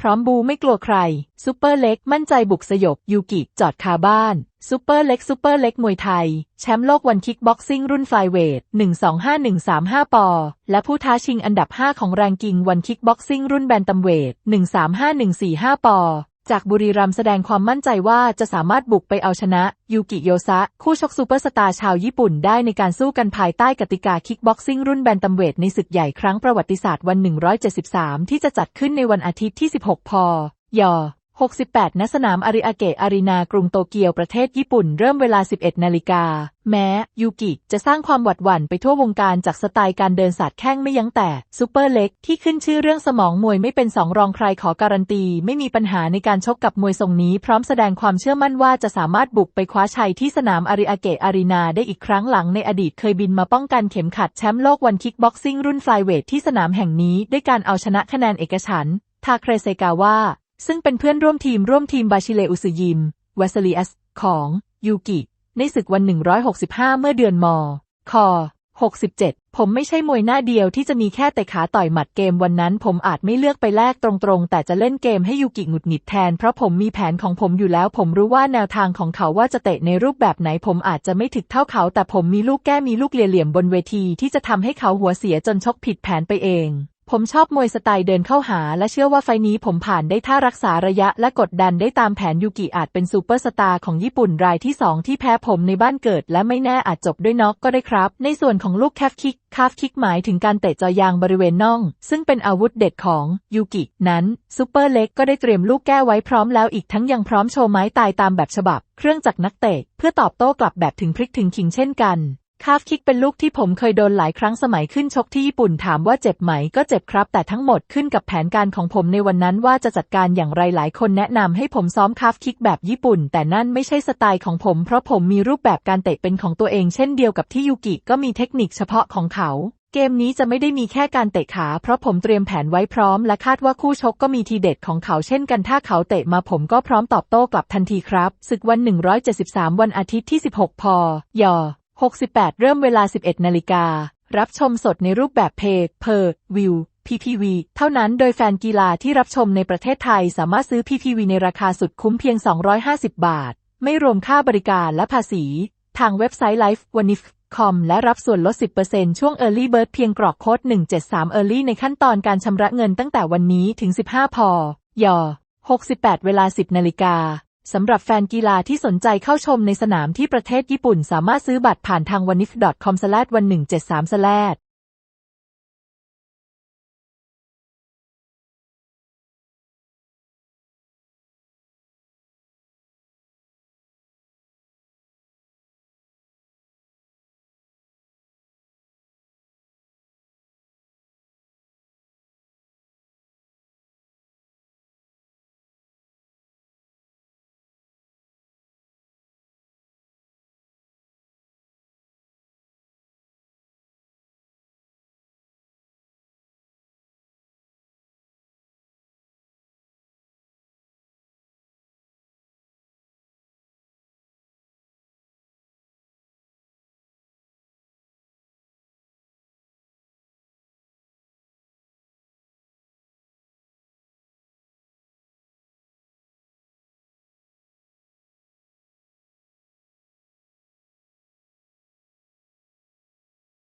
พร้อมบูไม่กลัวใคร ซูเปอร์เล็กมั่นใจบุกสยบยูกิจอดคาบ้าน ซูเปอร์เล็กซูเปอร์เล็กมวยไทย แชมป์โลกวันคิกบ็อกซิ่งรุ่นไฟเวท 125135 ปอ และผู้ท้าชิงอันดับ 5 ของแรงกิ้งวันคิกบ็อกซิ่งรุ่นแบนตัมเวท 135145 ปอ จากบุรีรัมย์แสดงความมั่นใจว่าจะสามารถบุกไปเอาชนะ ยูกิโยซะ คู่ชกซูเปอร์สตาร์ชาวญี่ปุ่นได้ในการสู้กันภายใต้กติกาคิกบ็อกซิ่งรุ่นแบนตัมเวทในศึกใหญ่ครั้งประวัติศาสตร์วัน 173 ที่จะจัดขึ้นในวันอาทิตย์ที่ 16 พย 68ณสนามอาริอาเกะอารีนากรุงโตเกียวประเทศญี่ปุ่นเริ่มเวลา 11 นาฬิกา แม้ยูกิจะสร้างความหวัดหวั่นไปทั่ววงการจากสไตล์การเดินสาดแข้งไม่ยั้งแต่ซูเปอร์เล็กที่ขึ้นชื่อเรื่องสมองมวยไม่เป็นสองรองใครขอการันตี ไม่มีปัญหาในการชกกับมวยทรงนี้พร้อมแสดงความเชื่อมั่นว่าจะสามารถบุกไปคว้าชัยที่สนามอาริอาเกะอารีนาได้อีกครั้งหลังในอดีตเคยบินมาป้องกันเข็มขัดแชมป์โลกวันคิกบ็อกซิ่งรุ่นไฟเวทที่สนามแห่งนี้ด้วยการเอาชนะคะแนนเอกฉันทาเครเซกาวะ ซึ่งเป็นเพื่อนร่วมทีมร่วมทีมบาชิเลอุสยิมเวสลีอสของยูกิ ในศึกวัน 165 เมื่อเดือนมค67 ผมไม่ใช่มวยหน้าเดียวที่จะมีแค่แต่ขาต่อยหมัดเกมวันนั้น ผมอาจไม่เลือกไปแลกตรงๆ แต่จะเล่นเกมให้ยูกิหงุดหงิดแทน เพราะผมมีแผนของผมอยู่แล้ว ผมรู้ว่าแนวทางของเขาว่าจะเตะในรูปแบบไหน ผมอาจจะไม่ถึกเท่าเขา แต่ผมมีลูกแก้มีลูกเหลี่ยมบนเวทีที่จะทำให้เขาหัวเสียจนชกผิดแผนไปเอง ผมชอบมวยสไตล์เดินเข้าหา และเชื่อว่าไฟนี้ผมผ่านได้ถ้ารักษาระยะและกดดันได้ตามแผนยูกิอาจเป็นซูเปอร์สตาร์ของญี่ปุ่นรายที่2ที่แพ้ผมในบ้านเกิด และไม่แน่อาจจบด้วยน็อกก็ได้ครับ ในส่วนของลูกแคฟคิกคาฟคิกหมายถึงการเตะจอยางบริเวณน่อง ซึ่งเป็นอาวุธเด็ดของยูกิ นั้นซูเปอร์เล็กก็ได้เตรียมลูกแก้ไว้พร้อมแล้วอีกทั้งยังพร้อมโชว์ไม้ตายตามแบบฉบับ เครื่องจักรนักเตะเพื่อตอบโต้กลับแบบถึงพริกถึงขิงเช่นกัน คาฟคิกเป็นลูกที่ผมเคยโดนหลายครั้งสมัยขึ้นชกที่ญี่ปุ่นถามว่าเจ็บไหมก็เจ็บครับ แต่ทั้งหมดขึ้นกับแผนการของผมในวันนั้นว่าจะจัดการอย่างไรหลายคนแนะนำให้ผมซ้อมคาฟคิกแบบญี่ปุ่น แต่นั่นไม่ใช่สไตล์ของผมเพราะผมมีรูปแบบการเตะเป็นของตัวเองเช่นเดียวกับที่ยูกิก็มีเทคนิคเฉพาะของเขาเกมนี้จะไม่ได้มีแค่การเตะขา เพราะผมเตรียมแผนไว้พร้อม และคาดว่าคู่ชกก็มีทีเด็ดของเขาเช่นกันถ้าเขาเตะมาผมก็พร้อมตอบโต้กลับทันทีครับศึกวัน 173 วันอาทิตย์ที่ 16พย 68 เริ่มเวลา 11 นาฬิการับชมสดในรูปแบบเพย์เพอร์วิว PPV เท่านั้นโดยแฟนกีฬาที่รับชมในประเทศไทยสามารถซื้อ PPV ในราคาสุดคุ้มเพียง 250 บาท ไม่รวมค่าบริการและภาษี ทางเว็บไซต์ Live w a n i f com และรับส่วนลด 10%ช่วง Early Bird เพียงกรอกโค้ด 173 Early ในขั้นตอนการชำระเงินตั้งแต่วันนี้ถึง 15พย68 เวลา 10 นาฬิกา สำหรับแฟนกีฬาที่สนใจเข้าชมในสนามที่ประเทศญี่ปุ่นสามารถซื้อบัตรผ่านทาง w a n i f c o m วัน173